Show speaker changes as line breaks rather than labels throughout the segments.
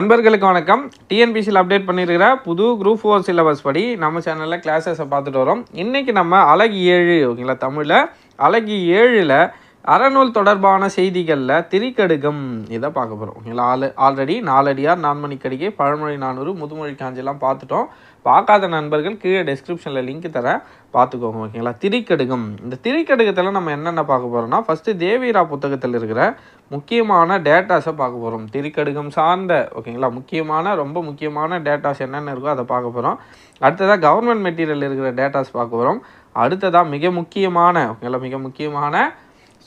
நண்பர்களுக்கு வணக்கம். டிஎன்பிசியில் அப்டேட் பண்ணியிருக்கிற புது குரூப் ஃபோர் சிலபஸ் படி நம்ம சேனலில் கிளாஸஸை பார்த்துட்டு வரோம். இன்றைக்கி நம்ம அழகு ஏழு ஓகேங்களா தமிழில்? அழகு ஏழில் அறநூல் தொடர்பான செய்திகளில் திரிக்கடுகம் இதை பார்க்க போகிறோம் ஓகேங்களா ஆல் ஆல்ரெடி நாலடியார் நான்மணிக்கடிகை பழமொழி நானூறு முதுமொழி காஞ்சிலாம் பார்த்துட்டோம். பார்க்காத நண்பர்கள் கீழே டெஸ்கிரிப்ஷனில் லிங்க் தரேன் பார்த்துக்கோங்க ஓகேங்களா? திரிக்கடுகம் இந்த திரிக்கடுகத்தில் நம்ம என்னென்ன பார்க்க போகிறோம்னா ஃபஸ்ட்டு தேவீரா புத்தகத்தில் இருக்கிற முக்கியமான டேட்டாஸை பார்க்க போகிறோம் திரிக்கடுகம் சார்ந்த ஓகேங்களா? முக்கியமான ரொம்ப முக்கியமான டேட்டாஸ் என்னென்ன இருக்கோ அதை பார்க்க போகிறோம் அடுத்ததாக கவர்மெண்ட் மெட்டீரியல் இருக்கிற டேட்டாஸ் பார்க்க போகிறோம் அடுத்ததாக மிக முக்கியமான ஓகேங்களா? மிக முக்கியமான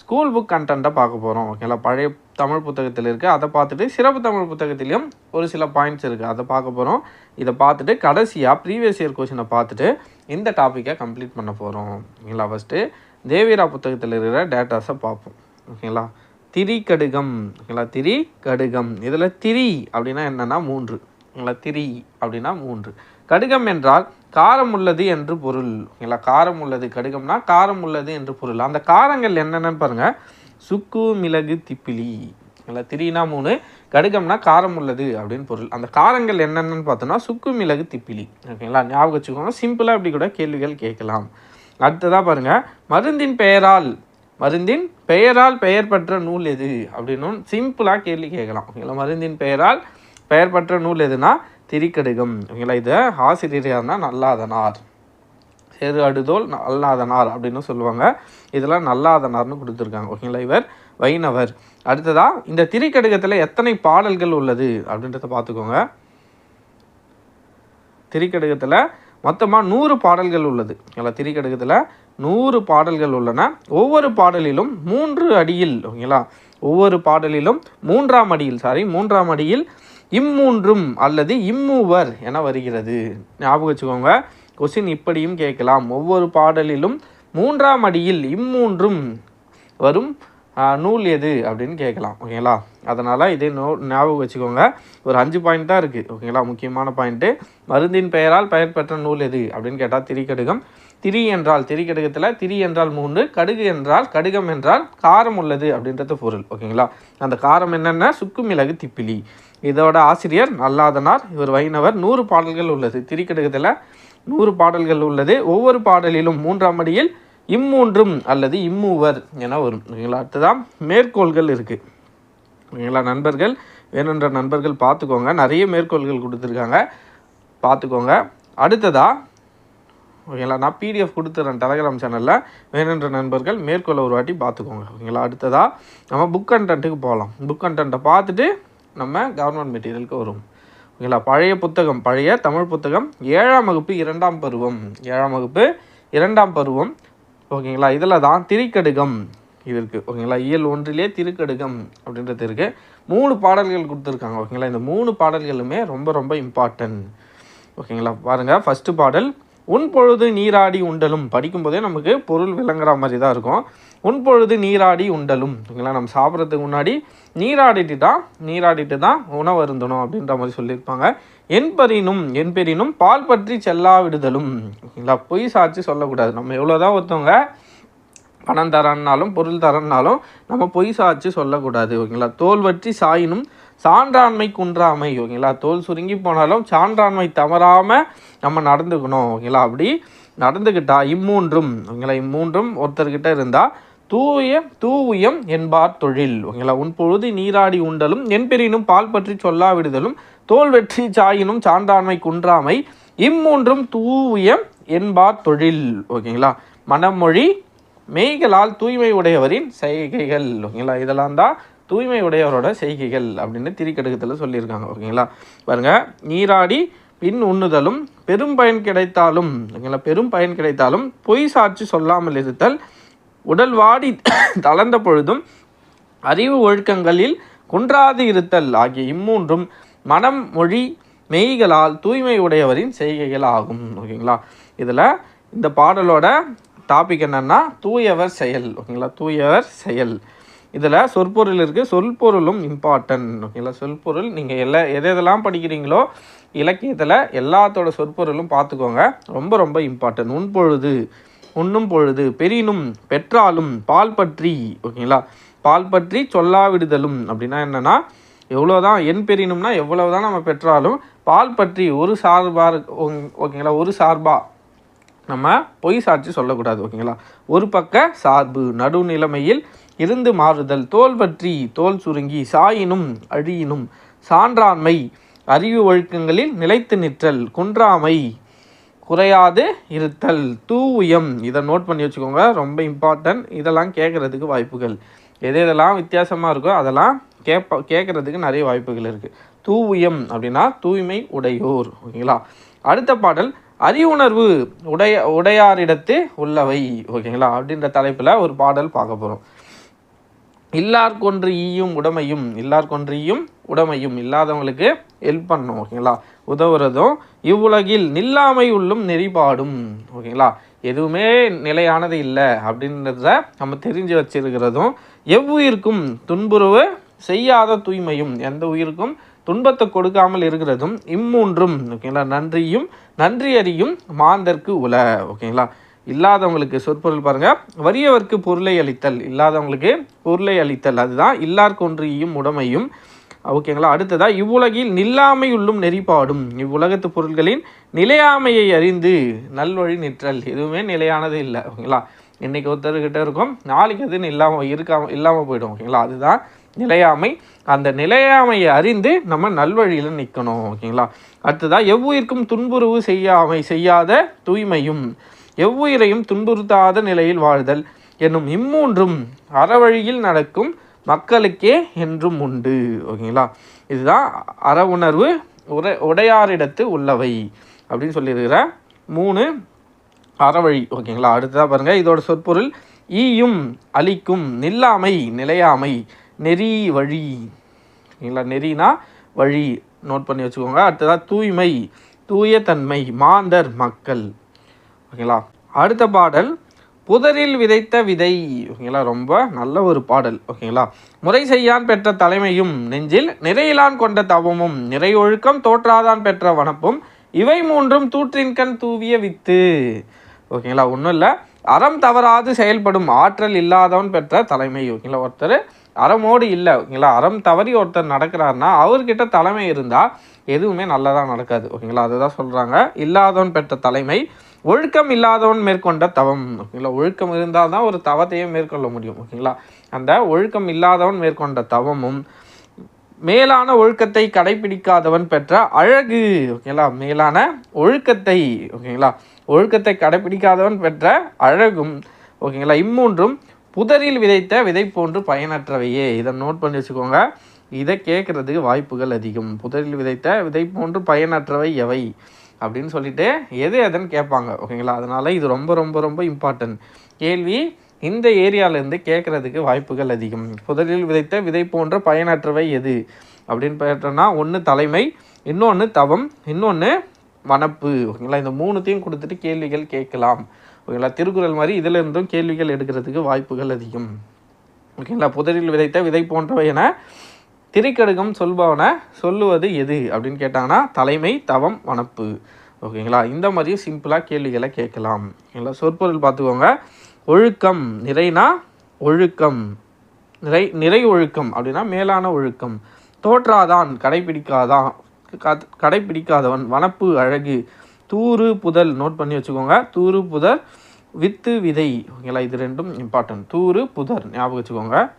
ஸ்கூல் புக் கண்டென்ட்டை பார்க்க போகிறோம் ஓகேங்களா பழைய தமிழ் புத்தகத்தில் இருக்குது அதை பார்த்துட்டு சிறப்பு தமிழ் புத்தகத்திலையும் ஒரு சில பாயிண்ட்ஸ் இருக்குது அதை பார்க்க போகிறோம் இதை பார்த்துட்டு கடைசியாக ப்ரீவியஸ் இயர் கொஷினை பார்த்துட்டு இந்த டாப்பிக்கை கம்ப்ளீட் பண்ண போகிறோம் ஓகேங்களா ஃபஸ்ட்டு தேவிரா புத்தகத்தில் இருக்கிற டேட்டாஸை பார்ப்போம். ஓகேங்களா திரி கடுகம் ஓகேங்களா திரி கடுகம் இதில் திரி அப்படின்னா என்னென்னா மூன்று. ஓகேங்களா திரி அப்படின்னா மூன்று. கடுகம் என்றால் காரம் உள்ளது என்று பொருள். ஓகேங்களா காரம் உள்ளது கடுகம்னா காரம் உள்ளது என்று பொருள். அந்த காரங்கள் என்னென்னு பாருங்கள் சுக்கு மிளகு திப்பிலி. ஓகேங்களா திரினா மூணு கடுகம்னா காரம் உள்ளது அப்படின்னு பொருள். அந்த காரங்கள் என்னென்னு பார்த்தோன்னா சுக்கு மிளகு திப்பிலி. ஓகேங்களா? ஞாபகம் வச்சுக்கோங்க. சிம்பிளாக இப்படி கூட கேள்விகள் கேட்கலாம். அடுத்ததாக பாருங்கள் மருந்தின் பெயரால் மருந்தின் பெயரால் பெயர் பெற்ற நூல் எது? அப்படின்னு சிம்பிளாக கேள்வி கேட்கலாம். ஓகேங்களா? மருந்தின் பெயரால் பெயர் பெற்ற நூல் எதுனா திரிக்கடுகம். இவங்களா இதை ஆசிரியர் நல்லாதனார். சேரு அடுதோல் நல்லாதனார் அப்படின்னு சொல்லுவாங்க. இதெல்லாம் நல்லாதனார்னு கொடுத்துருக்காங்க. ஓகேங்களா இவர்? வைணவர். அடுத்ததா இந்த திரிக்கடுகத்தில் எத்தனை பாடல்கள் உள்ளது அப்படின்றத பார்த்துக்கோங்க. திரிக்கடுகத்தில் மொத்தமாக நூறு பாடல்கள் உள்ளது. ஓகேங்களா திரிக்கடுகத்தில் நூறு பாடல்கள் உள்ளன. ஒவ்வொரு பாடலிலும் மூன்று அடியில் ஓகேங்களா ஒவ்வொரு பாடலிலும் மூன்றாம் அடியில் சாரி மூன்றாம் அடியில் இம்மூன்றும் அல்லது இம்மூவர் என வருகிறது. ஞாபகம் வச்சுக்கோங்க. கொஸ்டின் இப்படியும் கேட்கலாம். ஒவ்வொரு பாடலிலும் மூன்றாம் அடியில் இம்மூன்றும் வரும் நூல் எது அப்படின்னு கேட்கலாம். ஓகேங்களா அதனால் இதே நோ ஞாபகம் வச்சுக்கோங்க. ஒரு அஞ்சு பாயிண்ட் தான் இருக்குது ஓகேங்களா முக்கியமான பாயிண்ட்டு மருந்தின் பெயரால் பெயர் பெற்ற நூல் எது அப்படின்னு கேட்டால் திரிக்கடுகம் திரி என்றால் திரி கடுகத்தில் திரி என்றால் மூன்று கடுகு என்றால் கடுகம் என்றால் காரம் உள்ளது அப்படின்றது பொருள் ஓகேங்களா? அந்த காரம் என்னென்ன? சுக்கு மிளகு திப்பிலி. இதோட ஆசிரியர் நல்லாதனார் இவர் வைணவர் நூறு பாடல்கள் உள்ளது. திரி கடுகத்தில் நூறு பாடல்கள் உள்ளது. ஒவ்வொரு பாடலிலும் மூன்றாம் அடியில் இம்மூன்றும் அல்லது இம்மூவர் என வரும் ஓகேங்களா? அடுத்ததான் மேற்கோள்கள் இருக்குது ஓகேங்களா நண்பர்கள்? வேணுன்ற நண்பர்கள் பார்த்துக்கோங்க. நிறைய மேற்கோள்கள் கொடுத்துருக்காங்க. பார்த்துக்கோங்க. அடுத்ததாக ஓகேங்களா? நான் பிடிஎஃப் கொடுத்துறேன் டெலகிராம் சேனலில் வேணுன்ற நண்பர்கள் மேற்கொள்ள ஒரு வாட்டி பார்த்துக்கோங்க. ஓகேங்களா? அடுத்ததாக நம்ம புக் கண்டென்ட்டுக்கு போகலாம் புக் கண்டென்ட்டை பார்த்துட்டு நம்ம கவர்மெண்ட் மெட்டீரியலுக்கு வரும். ஓகேங்களா? பழைய புத்தகம் பழைய தமிழ் புத்தகம் ஏழாம் வகுப்பு இரண்டாம் பருவம். ஏழாம் வகுப்பு இரண்டாம் பருவம். ஓகேங்களா? இதில் தான் திரிக்கடுகம் இது இருக்குது ஓகேங்களா? இயல் ஒன்றிலே திருக்கடுகம் அப்படின்றது இருக்குது மூணு பாடல்கள் கொடுத்துருக்காங்க. ஓகேங்களா? இந்த மூணு பாடல்களுமே ரொம்ப ரொம்ப இம்பார்ட்டன்ட் ஓகேங்களா? பாருங்கள் ஃபஸ்ட்டு பாடல் உன் பொழுது நீராடி உண்டலும். படிக்கும்போதே நமக்கு பொருள் விளங்குற மாதிரி தான் இருக்கும். உன் பொழுது நீராடி உண்டலும். ஓகேங்களா? நம்ம சாப்பிட்றதுக்கு முன்னாடி நீராடிட்டு தான் நீராடிட்டு தான் உணவு இருந்தணும் அப்படின்ற மாதிரி சொல்லியிருப்பாங்க. என் பெறினும் என் பால் பற்றி செல்லா விடுதலும் ஓகேங்களா? பொய் சாட்சி சொல்லக்கூடாது. நம்ம எவ்வளோதான் ஒருத்தவங்க பணம் தரன்னாலும் பொருள் தரன்னாலும் நம்ம பொய் சாட்சி சொல்லக்கூடாது. ஓகேங்களா? தோல் வற்றி சாயினும் சான்றாண்மை குன்றாமை ஓகேங்களா? தோல் சுருங்கி போனாலும் சான்றாண்மை தவறாமல் நம்ம நடந்துக்கணும் ஓகேங்களா? அப்படி நடந்துக்கிட்டா இம்மூன்றும் ஓகேங்களா? இம்மூன்றும் ஒருத்தர்கிட்ட இருந்தால் தூய தூவியம் என்பார் தொழில் ஓகேங்களா? உன் பொழுது நீராடி உண்டலும் என் பெரினும் பால் பற்றி சொல்லாவிடுதலும் தோல் வெற்றி சாயினும் சான்றாண்மை குன்றாமை இம்மூன்றும் தூவியம் என்பார் தொழில் ஓகேங்களா? மனமொழி மெய்களால் தூய்மை உடையவரின் செய்கைகள் ஓகேங்களா? இதெல்லாம் தான் தூய்மை உடையவரோட செய்கைகள் அப்படின்னு திரிக்கடுக்கத்தில் சொல்லியிருக்காங்க ஓகேங்களா? பாருங்கள் நீராடி பின் உண்ணுதலும் பெரும் பயன் கிடைத்தாலும் ஓகேங்களா? பெரும் பயன் கிடைத்தாலும் பொய் சாட்சி சொல்லாமல் இருத்தல் உடல் வாடி தளர்ந்த பொழுதும் அறிவு ஒழுக்கங்களில் குன்றாது இருத்தல் ஆகிய இம்மூன்றும் மனம் மொழி மெய்களால் தூய்மை உடையவரின் செய்கைகள் ஆகும் ஓகேங்களா? இதில் இந்த பாடலோட டாபிக் என்னென்னா தூயவர் செயல் ஓகேங்களா? தூயவர் செயல். இதில் சொற்பொருள் இருக்குது சொல்பொருளும் இம்பார்ட்டன்ட் ஓகேங்களா சொற்பொருள் நீங்கள் எல்லா எது எதெல்லாம் படிக்கிறீங்களோ இலக்கியத்தில் எல்லாத்தோட சொற்பொருளும் பார்த்துக்கோங்க ரொம்ப ரொம்ப இம்பார்ட்டன்ட் உன்பொழுது உண்ணும் பொழுது பெரினும் பெற்றாலும் பால் பற்றி ஓகேங்களா? பால் பற்றி சொல்லாவிடுதலும் அப்படின்னா என்னென்னா எவ்வளோதான் எண் எவ்வளோ தான் நம்ம பெற்றாலும் பால் பற்றி ஒரு சார்பாக ஓகேங்களா? ஒரு சார்பாக நம்ம பொய் சாட்சி சொல்லக்கூடாது ஓகேங்களா? ஒரு பக்க சார்பு நடுநிலைமையில் இருந்து மாறுதல் தோல் பற்றி தோல் சுருங்கி சாயினும் அழியினும் சான்றாண்மை அறிவு ஒழுக்கங்களில் நிலைத்து நிற்றல் குன்றாமை குறையாது இருத்தல் தூயம் இதை நோட் பண்ணி வச்சுக்கோங்க ரொம்ப இம்பார்ட்டன்ட் இதெல்லாம் கேட்குறதுக்கு வாய்ப்புகள். எது எதெல்லாம் வித்தியாசமாக இருக்கோ அதெல்லாம் கேட்ப கேட்குறதுக்கு நிறைய வாய்ப்புகள் இருக்குது தூயம் அப்படின்னா தூய்மை உடையோர் ஓகேங்களா? அடுத்த பாடல் அறிவுணர்வு உடைய உடையாரிடத்து உள்ளவை ஓகேங்களா? அப்படின்ற தலைப்பில் ஒரு பாடல் பார்க்க போகிறோம் இல்லார்கொன்று ஈயும் உடமையும் இல்லார்கொன்று ஈயும் உடமையும் இல்லாதவங்களுக்கு ஹெல்ப் பண்ணணும் ஓகேங்களா உதவுறதும் இவ்வுலகில் நில்லாமை உள்ளும் நெறிபாடும் ஓகேங்களா எதுவுமே நிலையானது இல்லை அப்படின்றத நம்ம தெரிஞ்சு வச்சிருக்கிறதும் எவ்வுயிருக்கும் துன்புறவு செய்யாத தூய்மையும் எந்த உயிருக்கும் துன்பத்தை கொடுக்காமல் இருக்கிறதும் இம்மூன்றும் ஓகேங்களா நன்றியும் நன்றி அறியும் மாந்தர்க்கு உல ஓகேங்களா இல்லாதவங்களுக்கு சொற்பொருள் பாருங்கள் வறியவர்க்கு பொருளை அளித்தல். இல்லாதவங்களுக்கு பொருளை அளித்தல். அதுதான் இல்லார்கொன்றியும் உடமையும் ஓகேங்களா? அடுத்ததா இவ்வுலகில் நில்லாமை உள்ளும் நெறிப்பாடும் இவ்வுலகத்து பொருள்களின் நிலையாமையை அறிந்து நல்வழி நிற்றல். எதுவுமே நிலையானது இல்லை. ஓகேங்களா? இன்னைக்கு ஒருத்தர்கிட்ட இருக்கும். நாளைக்கு அது இல்லாமல் இருக்காம இல்லாமல் போயிடும். ஓகேங்களா? அதுதான் நிலையாமை. அந்த நிலையாமையை அறிந்து நம்ம நல்வழியில் நிற்கணும் ஓகேங்களா? அடுத்ததா எவ்வுயிர்க்கும் துன்புறுவு செய்யாமை செய்யாத தூய்மையும். எவ்வுயிரையும் துன்புறுத்தாத நிலையில் வாழ்தல் என்னும் இம்மூன்றும் அறவழியில் நடக்கும் மக்களுக்கே என்றும் உண்டு. ஓகேங்களா? இதுதான் அற உணர்வு உரை உடையாரிடத்து உள்ளவை அப்படின்னு சொல்லியிருக்கிற மூணு அறவழி. ஓகேங்களா? அடுத்ததாக பாருங்கள் இதோட சொற்பொருள் ஈயும் அழிக்கும் நில்லாமை நிலையாமை நெறி வழி. ஓகேங்களா? நெறினா வழி. நோட் பண்ணி வச்சுக்கோங்க. அடுத்ததாக தூய்மை தூய தன்மை மாந்தர் மக்கள். ஓகேங்களா? அடுத்த பாடல் புதரில் விதைத்த விதை. ஓகேங்களா? ரொம்ப நல்ல ஒரு பாடல் ஓகேங்களா? முறை செய்யான் பெற்ற தலைமையும் நெஞ்சில் நிறையிலான் கொண்ட தவமும் நிறையொழுக்கம் தோற்றாதான் பெற்ற வனப்பும் இவை மூன்றும் தூற்றின்கண் தூவிய வித்து. ஓகேங்களா? ஒன்றும் இல்லை. அறம் தவறாது செயல்படும் ஆற்றல் இல்லாதவன் பெற்ற தலைமை. ஓகேங்களா? ஒருத்தர் அறமோடு இல்லை. ஓகேங்களா? அறம் தவறி ஒருத்தர் நடக்கிறாருன்னா அவர்கிட்ட தலைமை இருந்தால் எதுவுமே நல்லதாக நடக்காது. ஓகேங்களா? அதுதான் சொல்கிறாங்க இல்லாதவன் பெற்ற தலைமை ஒழுக்கம் இல்லாதவன் மேற்கொண்ட தவம். ஓகேங்களா? ஒழுக்கம் இருந்தால் தான் ஒரு தவத்தையே மேற்கொள்ள முடியும். ஓகேங்களா? அந்த ஒழுக்கம் இல்லாதவன் மேற்கொண்ட தவமும் மேலான ஒழுக்கத்தை கடைபிடிக்காதவன் பெற்ற அழகு. ஓகேங்களா? மேலான ஒழுக்கத்தை ஓகேங்களா? ஒழுக்கத்தை கடைபிடிக்காதவன் பெற்ற அழகும் ஓகேங்களா? இம்மூன்றும் புதரில் விதைத்த விதை போன்று பயனற்றவையே. இதை நோட் பண்ணி வச்சுக்கோங்க. இதை கேட்குறதுக்கு வாய்ப்புகள் அதிகம். புதரில் விதைத்த விதை போன்று பயனற்றவை எவை? அப்படின்னு சொல்லிட்டு எது எதுன்னு கேட்பாங்க ஓகேங்களா? அதனால் இது ரொம்ப ரொம்ப ரொம்ப இம்பார்ட்டன்ட் கேள்வி இந்த ஏரியாவிலேருந்து கேட்குறதுக்கு வாய்ப்புகள் அதிகம். புதலில் விதைத்த விதை போன்ற பயனற்றவை எது? அப்படின்னு பார்த்தோம்னா ஒன்று தலைமை இன்னொன்று தவம் இன்னொன்று வனப்பு. ஓகேங்களா? இந்த மூணுத்தையும் கொடுத்துட்டு கேள்விகள் கேட்கலாம். ஓகேங்களா? திருக்குறள் மாதிரி இதில் இருந்தும் கேள்விகள் எடுக்கிறதுக்கு வாய்ப்புகள் அதிகம். ஓகேங்களா? புதரில் விதைத்த விதை போன்றவை என திரிக்கடுகம் சொல்பவன சொல்லுவது எது? அப்படின்னு கேட்டாங்கன்னா தலைமை தவம் வனப்பு. ஓகேங்களா? இந்த மாதிரி சிம்பிளாக கேள்விகளை கேட்கலாம். ஓகேங்களா சொற்பொருள் பார்த்துக்கோங்க. ஒழுக்கம் நிறைனா ஒழுக்கம். நிறை நிறை ஒழுக்கம் அப்படின்னா மேலான ஒழுக்கம். தோற்றாதான் கடைபிடிக்காதான் கத்- கடைபிடிக்காதவன் வனப்பு அழகு. தூறு புதல் நோட் பண்ணி வச்சுக்கோங்க. தூறு புதர் வித்து விதை. ஓகேங்களா? இது ரெண்டும் இம்பார்ட்டன்ட் தூறு புதர் ஞாபகம் வச்சுக்கோங்க.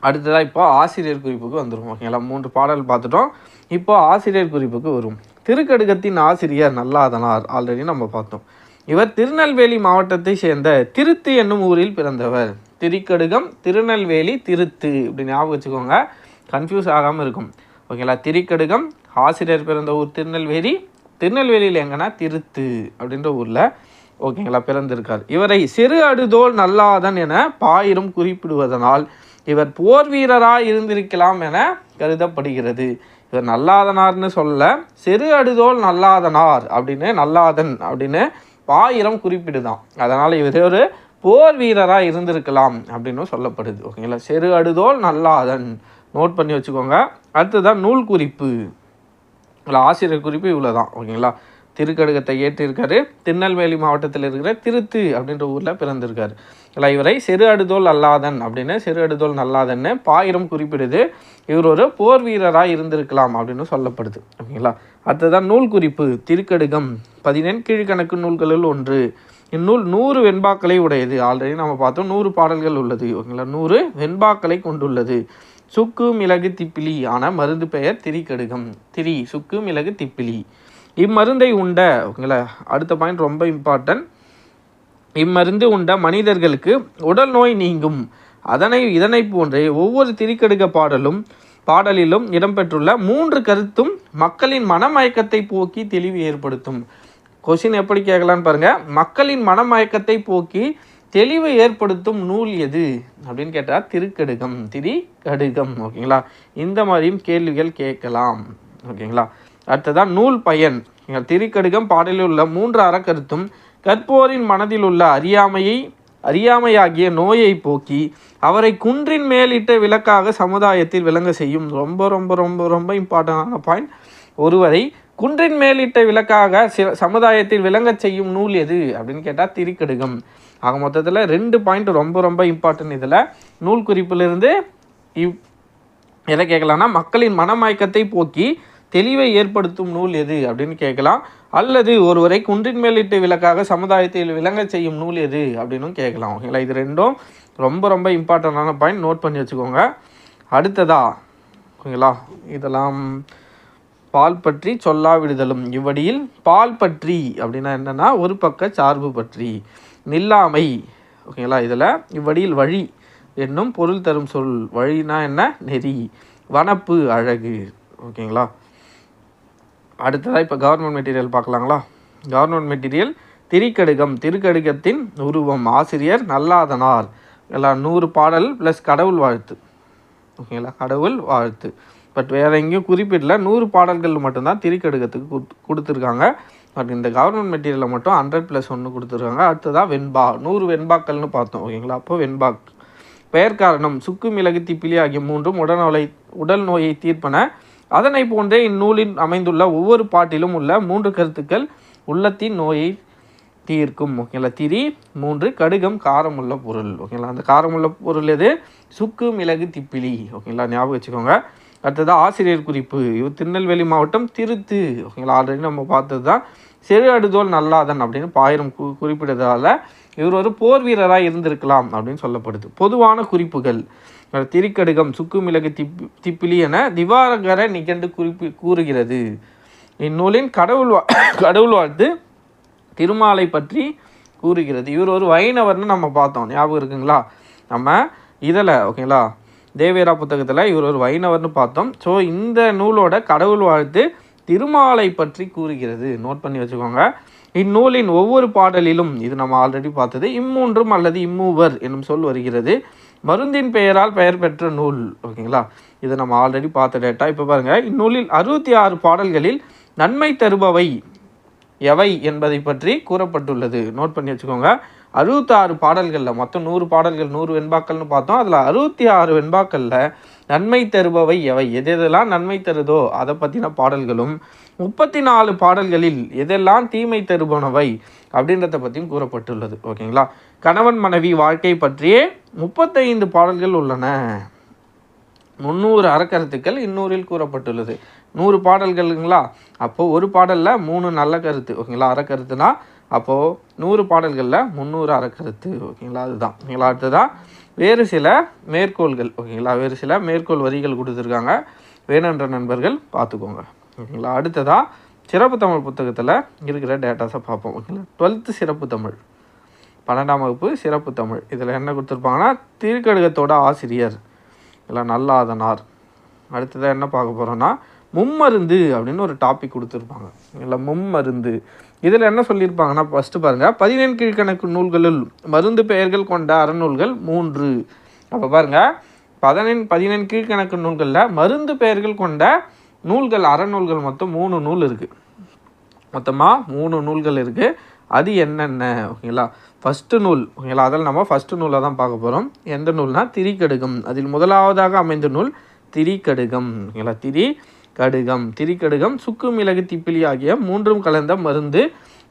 அடுத்ததாக இப்போ ஆசிரியர் குறிப்புக்கு வந்துடும் ஓகேங்களா? மூன்று பாடல் பார்த்துட்டோம். இப்போ ஆசிரியர் குறிப்புக்கு வரும். திருக்கடுகத்தின் ஆசிரியர் நல்லாதனார். ஆல்ரெடி நம்ம பார்த்தோம். இவர் திருநெல்வேலி மாவட்டத்தை சேர்ந்த திருத்து என்னும் ஊரில் பிறந்தவர். திரிக்கடுகம் திருநெல்வேலி திருத்து இப்படி ஞாபகம் வச்சுக்கோங்க. கன்ஃபியூஸ் ஆகாமல் இருக்கும். ஓகேங்களா திரிக்கடுகம் ஆசிரியர் பிறந்த ஊர் திருநெல்வேலி திருநெல்வேலியில் எங்கன்னா திருத்து அப்படின்ற ஊரில் ஓகேங்களா பிறந்திருக்கார். இவரை சிறு அடுதோல் நல்லாதன் என பாயிரம் குறிப்பிடுவதனால் இவர் போர் வீரராக இருந்திருக்கலாம் என கருதப்படுகிறது. இவர் நல்லாதனார்னு சொல்ல சிறு அடுதோல் நல்லாதனார் அப்படின்னு நல்லாதன் அப்படின்னு பாயிரம் குறிப்பிடுதான். அதனால் இவர் ஒரு போர் வீரராக இருந்திருக்கலாம் அப்படின்னு சொல்லப்படுது. ஓகேங்களா? செரு அடுதோல் நல்லாதன். நோட் பண்ணி வச்சுக்கோங்க. அடுத்ததான் நூல் குறிப்பு. இல்லை ஆசிரியர் குறிப்பு இவ்வளோ தான் ஓகேங்களா? திருக்கடுகத்தை ஏற்றிருக்காரு. திருநெல்வேலி மாவட்டத்தில் இருக்கிற திருத்து அப்படின்ற ஊரில் பிறந்திருக்காரு. இல்லை இவரை செரு அடுதோல் அல்லாதன் அப்படின்னு செரு அடுதோல் நல்லாதன்னு பாயிரம் குறிப்பிடுது. இவர் ஒரு போர் வீரராக இருந்திருக்கலாம் அப்படின்னு சொல்லப்படுது. ஓகேங்களா? அடுத்ததான் நூல் குறிப்பு திருக்கடுகம். பதினெண் கீழ்கணக்கு நூல்களில் ஒன்று. இந்நூல் நூறு வெண்பாக்களை உடையது. ஆல்ரெடி நம்ம பார்த்தோம் நூறு பாடல்கள் உள்ளது. ஓகேங்களா? நூறு வெண்பாக்களை கொண்டுள்ளது. சுக்கு மிளகு திப்பிலி ஆன மருந்து பெயர் திரிக்கடுகம். திரி சுக்கு மிளகு திப்பிலி. இம்மருந்தை உண்ட ஓகேங்களா? அடுத்த பாயிண்ட் ரொம்ப இம்பார்ட்டன்ட் இம்மருந்து உண்ட மனிதர்களுக்கு உடல் நோய் நீங்கும். அதனை இதனை போன்றே ஒவ்வொரு திரிக்கடுக பாடலும் பாடலிலும் இடம்பெற்றுள்ள மூன்று கருத்தும் மக்களின் மனமயக்கத்தை போக்கி தெளிவு ஏற்படுத்தும். கொஷின் எப்படி கேட்கலான்னு பாருங்கள் மக்களின் மனமயக்கத்தை போக்கி தெளிவு ஏற்படுத்தும் நூல் எது? அப்படின்னு கேட்டால் திருக்கடுகம் திரி கடுகம் ஓகேங்களா? இந்த மாதிரியும் கேள்விகள் கேட்கலாம் ஓகேங்களா? அடுத்ததான் நூல் பயன். எங்கள் திருக்கடுகம் பாடலில் உள்ள மூன்று அறக்கருத்தும் கற்போரின் மனதில் உள்ள அறியாமையை அறியாமையாகிய நோயை போக்கி அவரை குன்றின் மேலிட்ட விளக்காக சமுதாயத்தில் விளங்க செய்யும். ரொம்ப ரொம்ப ரொம்ப ரொம்ப இம்பார்ட்டண்டான பாயிண்ட் ஒருவரை குன்றின் மேலிட்ட விளக்காக சில சமுதாயத்தில் விளங்கச் செய்யும் நூல் எது? அப்படின்னு கேட்டால் திரிக்கடுகம் ஆக மொத்தத்தில் ரெண்டு பாயிண்ட் ரொம்ப ரொம்ப இம்பார்ட்டன்ட் இதில். நூல் குறிப்பிலிருந்து இவ் எதை கேட்கலான்னா மக்களின் மனமயக்கத்தை போக்கி தெளிவை ஏற்படுத்தும் நூல் எது அப்படின்னு கேட்கலாம். அல்லது ஒருவரை குன்றின் மேலிட்டு விளக்காக சமுதாயத்தில் விளங்க செய்யும் நூல் எது அப்படின்னும் கேட்கலாம். ஓகேங்களா? இது ரெண்டும் ரொம்ப ரொம்ப இம்பார்ட்டண்டான பாயிண்ட் நோட் பண்ணி வச்சுக்கோங்க. அடுத்ததா ஓகேங்களா? இதெல்லாம் பால் பற்றி சொல்லாவிடுதலும். இவ்வடியில் பால் பற்றி அப்படின்னா என்னென்னா ஒரு பக்க சார்பு பற்றி. நில்லாமை ஓகேங்களா? இதில் இவ்வடியில் வழி என்னும் பொருள் தரும் சொல். வழினா என்ன? நெறி. வனப்பு அழகு ஓகேங்களா? அடுத்ததாக இப்போ கவர்மெண்ட் மெட்டீரியல் பார்க்கலாங்களா? கவர்மெண்ட் மெட்டீரியல் திரிக்கடுகம் திருக்கடுகத்தின் உருவம். ஆசிரியர் நல்லாதனார். எல்லாம் நூறு பாடல் ப்ளஸ் கடவுள் வாழ்த்து. ஓகேங்களா கடவுள் வாழ்த்து. பட் வேற எங்கேயும் குறிப்பிடல. நூறு பாடல்கள் மட்டும்தான் திரிக்கடுகத்துக்கு குடுத்- கொடுத்துருக்காங்க. பட் இந்த கவர்மெண்ட் மெட்டீரியலில் மட்டும் ஹண்ட்ரட் ப்ளஸ் ஒன்று கொடுத்துருக்காங்க. அடுத்ததாக வெண்பா. நூறு வெண்பாக்கள்னு பார்த்தோம். ஓகேங்களா அப்போ வெண்பாக். பெயர் காரணம். சுக்கு மிளகு திப்பிலி ஆகிய மூன்றும் உடல்நோயை உடல் நோயை தீர்ப்பன அதனை போன்றே இந்நூலில் அமைந்துள்ள ஒவ்வொரு பாட்டிலும் உள்ள மூன்று கருத்துக்கள் உள்ளத்தின் நோயை தீர்க்கும். ஓகேங்களா? திரி மூன்று கடுகம் காரமுள்ள பொருள். ஓகேங்களா? அந்த காரமுள்ள பொருள் எது? சுக்கு மிளகு திப்பிலி. ஓகேங்களா? ஞாபகம் வச்சுக்கோங்க. அடுத்தது ஆசிரியர் குறிப்பு. இது திருநெல்வேலி மாவட்டம் திருத்து. ஓகேங்களா? ஆல்ரெடி நம்ம பார்த்தது தான் செரு அடுதோல் நல்லாதன் அப்படின்னு பாயிரம் கு குறிப்பிட்டதால் இவர் ஒரு போர் வீரராக இருந்திருக்கலாம் அப்படின்னு சொல்லப்படுது. பொதுவான குறிப்புகள். திரிக்கடுகம் சுக்கு மிளகு திப் திப்பிலி என திவாரகர நிகண்டு குறிப்பு கூறுகிறது. இந்நூலின் கடவுள் வா- கடவுள் வாழ்த்து திருமாலை பற்றி கூறுகிறது. இவர் ஒரு வைணவர்னு நம்ம பார்த்தோம். ஞாபகம் இருக்குங்களா? நம்ம இதில் ஓகேங்களா? தேவேரா புத்தகத்தில் இவர் ஒரு வைணவர்னு பார்த்தோம். ஸோ இந்த நூலோட கடவுள் வாழ்த்து திருமாலை பற்றி கூறுகிறது. நோட் பண்ணி வச்சுக்கோங்க. இந்நூலின் ஒவ்வொரு பாடலிலும் இது நம்ம ஆல்ரெடி பார்த்தது இம்மூன்றும் அல்லது இம்மூவர் என்னும் சொல் வருகிறது. மருந்தின் பெயரால் பெயர் பெற்ற நூல் ஓகேங்களா? இதை நம்ம ஆல்ரெடி பார்த்த டேட்டா இப்போ பாருங்க இந்நூலில் அறுபத்தி ஆறு பாடல்களில் நன்மை தருபவை எவை என்பதை பற்றி கூறப்பட்டுள்ளது. நோட் பண்ணி வச்சுக்கோங்க. அறுபத்தாறு பாடல்களில் மொத்தம் நூறு பாடல்கள் நூறு வெண்பாக்கள்னு பார்த்தோம். அதில் அறுபத்தி ஆறு வெண்பாக்களில் நன்மை தருபவை எவை? எது எதெல்லாம் நன்மை தருதோ அதை பற்றின பாடல்களும் முப்பத்தி நாலு பாடல்களில் எதெல்லாம் தீமை தருபனவை அப்படின்றத பற்றியும் கூறப்பட்டுள்ளது. ஓகேங்களா? கணவன் மனைவி வாழ்க்கை பற்றியே முப்பத்தைந்து பாடல்கள் உள்ளன. முந்நூறு அறக்கருத்துக்கள் இந்நூறில் கூறப்பட்டுள்ளது. நூறு பாடல்களுங்களா? அப்போது ஒரு பாடலில் மூணு நல்ல கருத்து. ஓகேங்களா? அறக்கருத்துனா அப்போது நூறு பாடல்களில் முந்நூறு அறக்கருத்து. ஓகேங்களா? அதுதான். ஓகேங்களா? அடுத்ததான் வேறு சில மேற்கோள்கள். ஓகேங்களா? வேறு சில மேற்கோள் வரிகள் கொடுத்துருக்காங்க. வேணுன்ற நண்பர்கள் பார்த்துக்கோங்க. ஓகேங்களா? அடுத்ததாக சிறப்பு தமிழ் புத்தகத்தில் இருக்கிற டேட்டாஸை பார்ப்போம். ஓகேங்களா? டுவெல்த்து சிறப்பு தமிழ். பன்னெண்டாம் வகுப்பு சிறப்பு தமிழ். இதில் என்ன கொடுத்துருப்பாங்கன்னா திருக்கடுகத்தோட ஆசிரியர். இல்லை நல்லாதனார். அடுத்ததாக என்ன பார்க்க போகிறோன்னா மும்மருந்து அப்படின்னு ஒரு டாபிக் கொடுத்துருப்பாங்க. இல்லை மும்மருந்து. இதில் என்ன சொல்லியிருப்பாங்கன்னா ஃபஸ்ட்டு பாருங்கள் பதினேழு கீழ்கணக்கு நூல்களுள் மருந்து பெயர்கள் கொண்ட அறநூல்கள் மூன்று. அப்போ பாருங்கள் பதினெண் பதினெண் கீழ்கணக்கு நூல்களில் மருந்து பெயர்கள் கொண்ட நூல்கள் அறநூல்கள் மொத்தம் மூணு நூல் இருக்குது மொத்தமாக மூணு நூல்கள் இருக்குது அது என்னென்ன? ஓகேங்களா? ஃபஸ்ட்டு நூல் ஓகேங்களா? அதில் நம்ம ஃபஸ்ட்டு நூலை தான் பார்க்க போகிறோம் எந்த நூல்னால் திரிக்கடுகம் அதில் முதலாவதாக அமைந்த நூல் திரிக்கடுகம் ஓகேங்களா? திரி கடுகம் திரிக்கடுகம் சுக்கு மிளகு திப்பிலி ஆகிய மூன்றும் கலந்த மருந்து.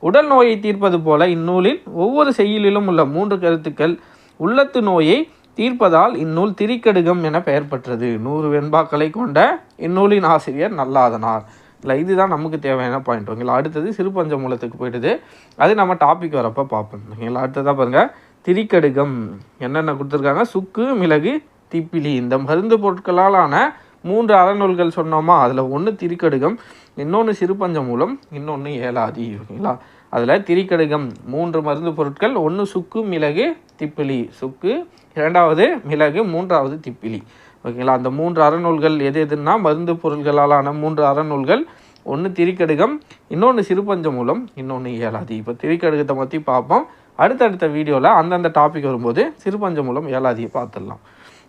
உடல் நோயை தீர்ப்பது போல இந்நூலின் ஒவ்வொரு செய்யுளிலும் உள்ள மூன்று கருத்துக்கள் உள்ளத்து நோயை தீர்ப்பதால் இந்நூல் திரிக்கடுகம் என பெயர் பெற்றது. நூறு வெண்பாக்களை கொண்ட இந்நூலின் ஆசிரியர் நல்லாதனார். இல்லை இதுதான் நமக்கு தேவையான பாயிண்ட் ஓகேங்களா? அடுத்தது சிறுபஞ்ச மூலத்துக்கு போயிடுது. அது நம்ம டாபிக் வரப்போ பார்ப்போம். ஓகேங்களா? அடுத்ததாக பாருங்கள் திரிக்கடுகம். என்னென்ன கொடுத்துருக்காங்க? சுக்கு மிளகு திப்பிலி. இந்த மருந்து பொருட்களால் ஆன மூன்று அறநூல்கள் சொன்னோமா? அதில் ஒன்று திரிக்கடுகம் இன்னொன்று சிறுபஞ்ச மூலம் இன்னொன்று ஏலாதி. ஓகேங்களா? அதில் திரிக்கடுகம் மூன்று மருந்து பொருட்கள் ஒன்று சுக்கு மிளகு திப்பிலி. சுக்கு இரண்டாவது மிளகு மூன்றாவது திப்பிலி. ஓகேங்களா? அந்த மூன்று அறநூல்கள் எது எதுன்னா மருந்து பொருள்களாலான மூன்று அறநூல்கள். ஒன்று திரிக்கடுகம் இன்னொன்று சிறுபஞ்ச மூலம் இன்னொன்று ஏலாதி. இப்போ திரிக்கடுகத்தை பற்றி பார்ப்போம். அடுத்தடுத்த வீடியோவில் அந்தந்த டாபிக் வரும்போது சிறுபஞ்ச மூலம் ஏலாதியை பார்த்துடலாம்.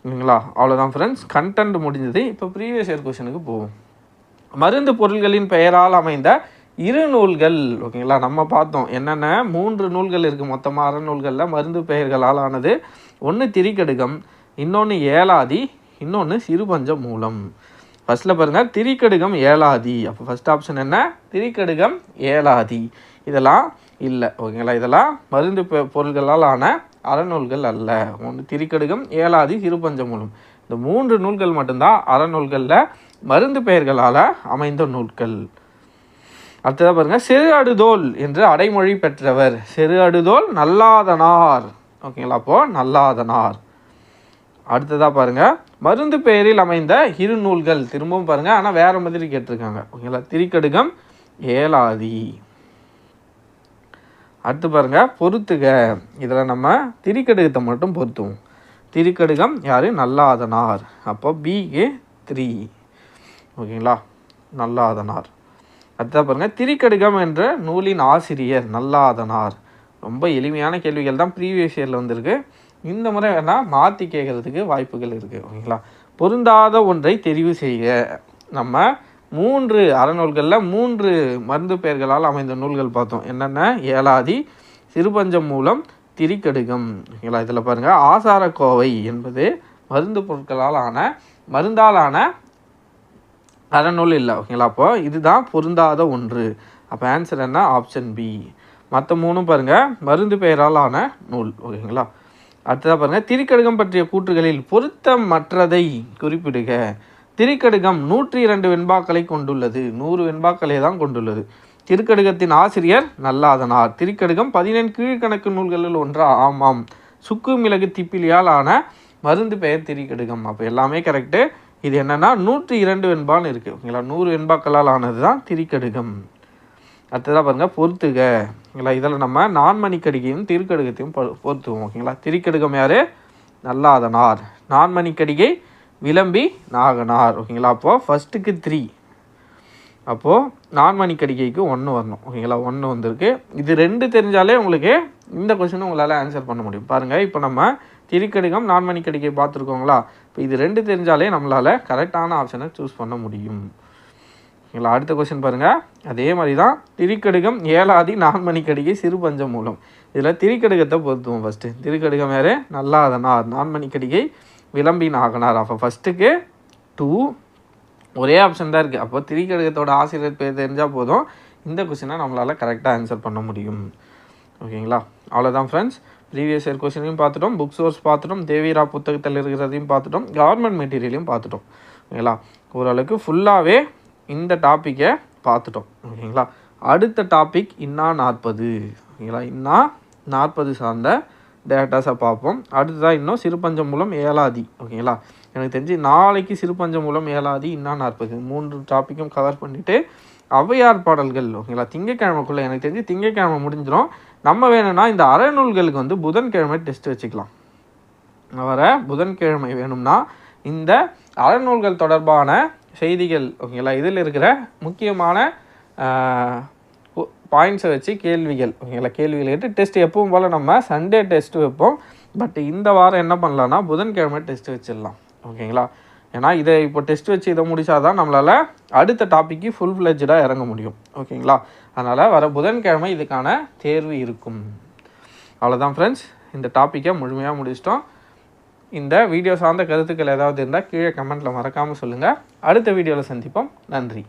ஓகேங்களா? அவ்வளோதான் ஃப்ரெண்ட்ஸ் கண்டென்ட் முடிஞ்சது. இப்போ ப்ரீவியஸ் இயர் கொஷனுக்கு போவோம். மருந்து பொருள்களின் பெயரால் அமைந்த இரு நூல்கள் ஓகேங்களா? நம்ம பார்த்தோம் என்னென்ன? மூன்று நூல்கள் இருக்குது மொத்தமாக அறநூல்களில் மருந்து பெயர்களால் ஆனது ஒன்று திரிக்கடுகம் இன்னொன்று ஏலாதி இன்னொன்று சிறுபஞ்ச மூலம். ஃபஸ்ட்டில் பாருங்கள் திரிக்கடுகம் ஏலாதி. அப்போ ஃபஸ்ட் ஆப்ஷன் என்ன? திரிக்கடுகம் ஏலாதி. இதெல்லாம் இல்லை ஓகேங்களா? இதெல்லாம் மருந்து பெ- பொருள்களால் ஆன அறநூல்கள் அல்ல. ஒன்று திரிக்கடுகம் ஏலாதி சிறுபஞ்ச மூலம். இந்த மூன்று நூல்கள் மட்டும்தான் அறநூல்களில் மருந்து பெயர்களால் அமைந்த நூல்கள். அடுத்ததாக பாருங்க செரு அடுதோல் என்று அடைமொழி பெற்றவர். செரு அடுதோல் நல்லாதனார். ஓகேங்களா அப்போது நல்லாதனார். அடுத்ததாக பாருங்க மருந்து பெயரில் அமைந்த இரு நூல்கள். திரும்பவும் பாருங்கள் ஆனால் வேறு மாதிரி கேட்டிருக்காங்க. ஓகேங்களா திரிக்கடுகம் ஏலாதி. அடுத்து பாருங்க பொறுத்துக. இதில் நம்ம திரிக்கடுகத்தை மட்டும் பொருத்துவோம். திரிக்கடுகம் யார்? நல்லாதனார். அப்போ பிஏ த்ரீ ஓகேங்களா நல்லாதனார். அடுத்தா பாருங்கள் திரிக்கடுகம் என்ற நூலின் ஆசிரியர் நல்லாதனார். ரொம்ப எளிமையான கேள்விகள் தான் ப்ரீவியஸ் இயரில் வந்திருக்கு. இந்த முறை வேணால் மாற்றி கேட்குறதுக்கு வாய்ப்புகள் இருக்குது ஓகேங்களா? பொருந்தாத ஒன்றை தெரிவு செய்ய நம்ம மூன்று அறநூல்களில் மூன்று மருந்து பெயர்களால் அமைந்த நூல்கள் பார்த்தோம். என்னென்ன? ஏலாதி சிறுபஞ்சம் மூலம் திரிக்கடுகம் ஓகேங்களா? இதில் பாருங்கள் ஆசாரக்கோவை என்பது மருந்து பொருட்களால் ஆன மருந்தாலான அறநூல் இல்லை ஓகேங்களா? அப்போ இதுதான் பொருந்தாத ஒன்று. அப்போ ஆன்சர் என்ன? ஆப்ஷன் பி மற்ற மூணும் பாருங்கள் மருந்து பெயரால் ஆன நூல் ஓகேங்களா? அடுத்ததாக பாருங்கள் திரிக்கடுகம் பற்றிய கூற்றுகளில் பொருத்தமற்றதை குறிப்பிடுக. திரிக்கடுகம் நூற்றி இரண்டு வெண்பாக்களை கொண்டுள்ளது. நூறு வெண்பாக்களை தான் கொண்டுள்ளது. திருக்கடுகத்தின் ஆசிரியர் நல்லாதனார். திரிக்கடுகம் பதினெண் கீழ்கணக்கு நூல்களில் ஒன்றா? ஆமாம். சுக்கு மிளகு திப்பிலியால் ஆன மருந்து பெயர் திரிக்கடுகம். அப்போ எல்லாமே கரெக்டு இது என்னென்னா நூற்றி இரண்டு வெண்பான்னு இருக்குது ஓகேங்களா நூறு வெண்பாக்களால் ஆனது தான் திரிக்கடுகம். அடுத்ததாக பாருங்க பொறுத்துக. ஓகேங்களா இதில் நம்ம நான்மணிக்கடிகையும் திருக்கடுகத்தையும் பொறுத்துவோம் ஓகேங்களா? திரிக்கடுகம் யார்? நல்லாதனார். நான்மணிக்கடிகை விளம்பி நாகனார் ஓகேங்களா? அப்போது ஃபஸ்ட்டுக்கு த்ரீ அப்போது நான்மணிக்கடிகைக்கு ஒன்று வரணும் ஓகேங்களா? ஒன்று வந்திருக்கு. இது ரெண்டு தெரிஞ்சாலே உங்களுக்கு இந்த கொஸ்டின் உங்களால் ஆன்சர் பண்ண முடியும். பாருங்கள் இப்போ நம்ம திரிக்கடிகம் நான்மணிக்கடிகை பார்த்துருக்கோங்களா? இப்போ இது ரெண்டு தெரிஞ்சாலே நம்மளால் கரெக்டான ஆப்ஷனை சூஸ் பண்ண முடியும். ஓகேங்களா அடுத்த கொஸ்டின் பாருங்கள் அதே மாதிரி தான் திரிக்கடுகம் ஏழாதி நான்மணிக்கடிகை சிறு பஞ்சம் மூலம். இதில் திரிக்கடுகத்தை பொருத்துவோம் ஃபஸ்ட்டு திரிக்கடுகம் வேறு நல்லாதனார். நான்மணிக்கடிகை விளம்பி நாகனார் அப்போ ஃபஸ்ட்டுக்கு டூ ஒரே ஆப்ஷன் தான் இருக்குது அப்போ திரிக்கடுகத்தோட ஆசிரியர் பேர் தெரிஞ்சால் போதும். இந்த கொஸ்டினை நம்மளால் கரெக்டாக ஆன்சர் பண்ண முடியும். ஓகேங்களா? அவ்வளோதான் ஃப்ரெண்ட்ஸ் ப்ரீவியஸ் இயர் கொஸ்டினையும் பார்த்துட்டோம். புக் சோர்ஸ் பார்த்துட்டோம். தேவிரா புத்தகத்தில் இருக்கிறதையும் பார்த்துட்டோம். கவர்மெண்ட் மெட்டீரியலையும் பார்த்துட்டோம். ஓகேங்களா? ஓரளவுக்கு ஃபுல்லாகவே இந்த டாப்பிக்கை பார்த்துட்டோம். ஓகேங்களா? அடுத்த டாபிக் இன்னா நாற்பது. ஓகேங்களா? இன்னா நாற்பது சார்ந்த டேட்டாஸை பார்ப்போம். அடுத்ததாக இன்னும் சிறுபஞ்சம் மூலம் ஏழாதி ஓகேங்களா? எனக்கு தெரிஞ்சு நாளைக்கு சிறுபஞ்சம் மூலம் ஏழாதி இன்னா நாற்பது. மூன்று டாப்பிக்கும் கவர் பண்ணிவிட்டு ஔவையார் பாடல்கள். ஓகேங்களா? திங்கக்கிழமைக்குள்ளே. எனக்கு தெரிஞ்சு திங்கக்கிழமை முடிஞ்சிடும் நம்ம வேணும்னா இந்த அறநூல்களுக்கு வந்து புதன்கிழமை டெஸ்ட் வச்சுக்கலாம். வர புதன்கிழமை வேணும்னா இந்த அறநூல்கள் தொடர்பான செய்திகள் ஓகேங்களா இதில் இருக்கிற முக்கியமான பாயிண்ட்ஸை வச்சு கேள்விகள் ஓகேங்களா கேள்விகள் கேட்டு டெஸ்ட் எப்பவும் போல் நம்ம சண்டே டெஸ்ட் வைப்போம். பட் இந்த வாரம் என்ன பண்ணலான்னா புதன்கிழமை டெஸ்ட் வச்சிடலாம் ஓகேங்களா ஏன்னா இதை இப்போ டெஸ்ட் வச்சு இதை முடிச்சாதான் நம்மளால் அடுத்த டாப்பிக்கு ஃபுல் ஃப்ளெஜ்டாக இறங்க முடியும். ஓகேங்களா? அதனால் வர புதன்கிழமை இதுக்கான தேர்வு இருக்கும். அவ்வளோதான் ஃப்ரெண்ட்ஸ் இந்த டாப்பிக்கை முழுமையாக முடிச்சிட்டோம். இந்த வீடியோ சார்ந்த கருத்துக்கள் ஏதாவது இருந்தால் கீழே கமெண்ட்டில் மறக்காமல் சொல்லுங்கள் அடுத்த வீடியோவில் சந்திப்போம். நன்றி.